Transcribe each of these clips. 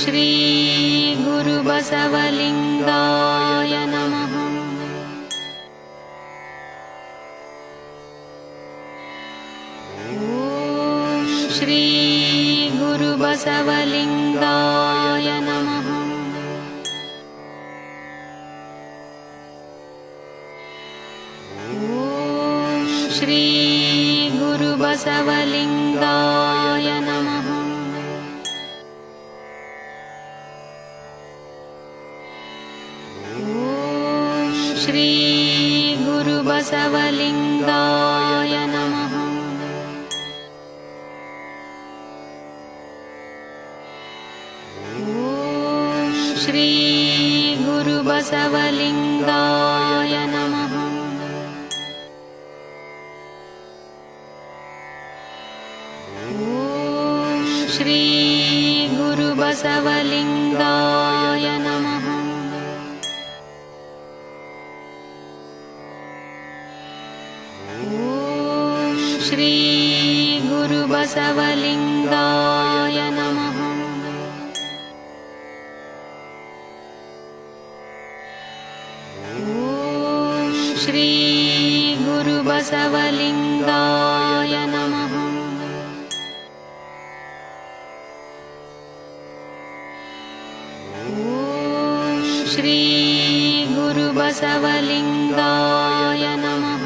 श्रीगुरुबसवलिङ्गाय नमः। श्रीगुरुबसवलिङ्गाय नमः। श्रीगुरुबसवलिङ्गाय नमः। श्रीगुरुबसवलिङ्गाय नमः। ॐ श्रीगुरुबसवलिङ्गाय नमः। ॐ श्रीगुरुबसवलिङ्गाय श्रीगुरुबसवलिङ्गाय नमः। ॐ श्रीगुरुबसवलिङ्गाय नमः। ॐ श्रीगुरुबसवलिङ्गाय नमः।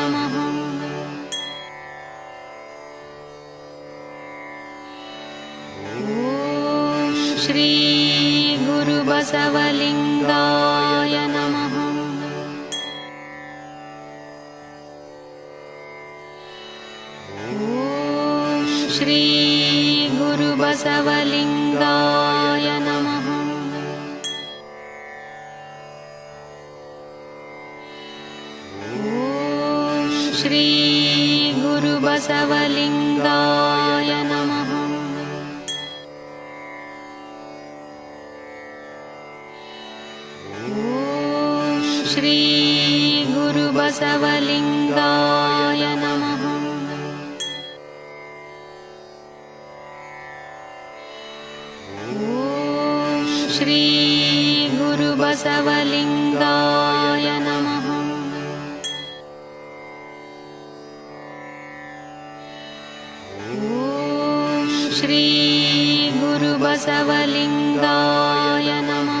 श्रीगुरुबसवलिङ्गाय नमः। ॐ श्रीगुरुबसवलिङ्गाय नमः। ॐ श्रीगुरुबसवलिङ्गाय नमः। श्रीगुरुबसवलिङ्गाय नमः। श्रीगुरुबसवलिङ्गाय श्रीवलिङ्गायलम् श्रीगुरुबसवलिङ्गाय नमः।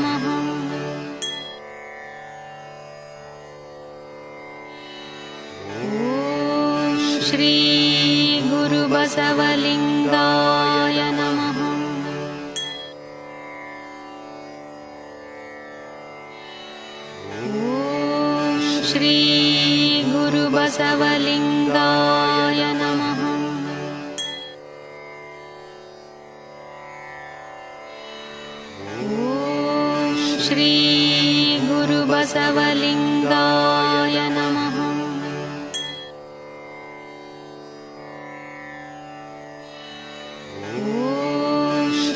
श्रीगुरुबसवलिङ्गाय नमः। ॐ श्रीगुरुबसवलिङ्गाय नमः। ॐ श्रीगुरुबसवलिङ्गा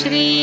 श्री